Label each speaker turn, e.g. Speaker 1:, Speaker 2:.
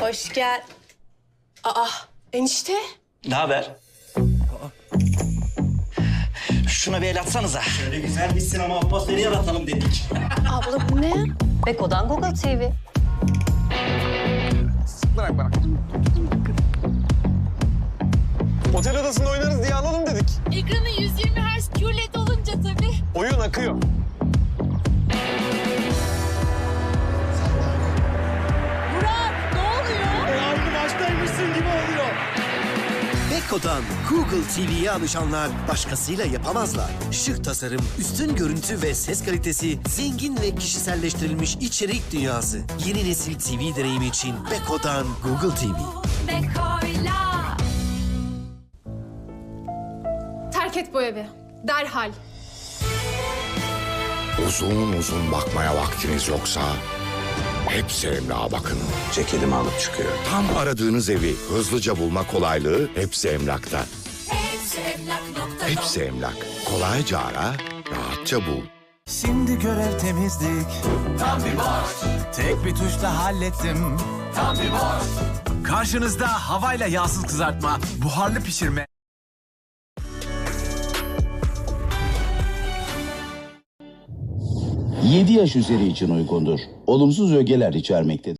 Speaker 1: Hoş gel. Aa, enişte.
Speaker 2: Ne haber? Şuna bir el atsanıza. Şöyle güzel bir sinema atmosferi yaratalım dedik.
Speaker 1: Abla bu ne?
Speaker 3: Beko'dan Google TV.
Speaker 4: Bırak bırak. Otel odasında oynarız diye alalım dedik.
Speaker 5: Ekranı 120 Hz QLED olunca tabii.
Speaker 4: Oyun akıyor.
Speaker 6: Beko'dan Google TV'ye alışanlar başkasıyla yapamazlar. Şık tasarım, üstün görüntü ve ses kalitesi, zengin ve kişiselleştirilmiş içerik dünyası. Yeni nesil TV deneyimi için Beko'dan Google TV.
Speaker 5: Beko'yla.
Speaker 7: Terk et bu evi. Derhal.
Speaker 8: Uzun uzun bakmaya vaktiniz yoksa hepsi emlağa bakın.
Speaker 9: Ceketimi alıp çıkıyor.
Speaker 8: Tam aradığınız evi hızlıca bulma kolaylığı hepsi emlakta. Hepsi emlak. Kolayca ara, rahatça bul.
Speaker 10: Şimdi görev temizlik. Tam bir boş. Tek bir tuşla hallettim. Tam bir boş. Karşınızda havayla yağsız kızartma, buharlı pişirme.
Speaker 9: Yedi yaş üzeri için uygundur. Olumsuz ögeler içermektedir.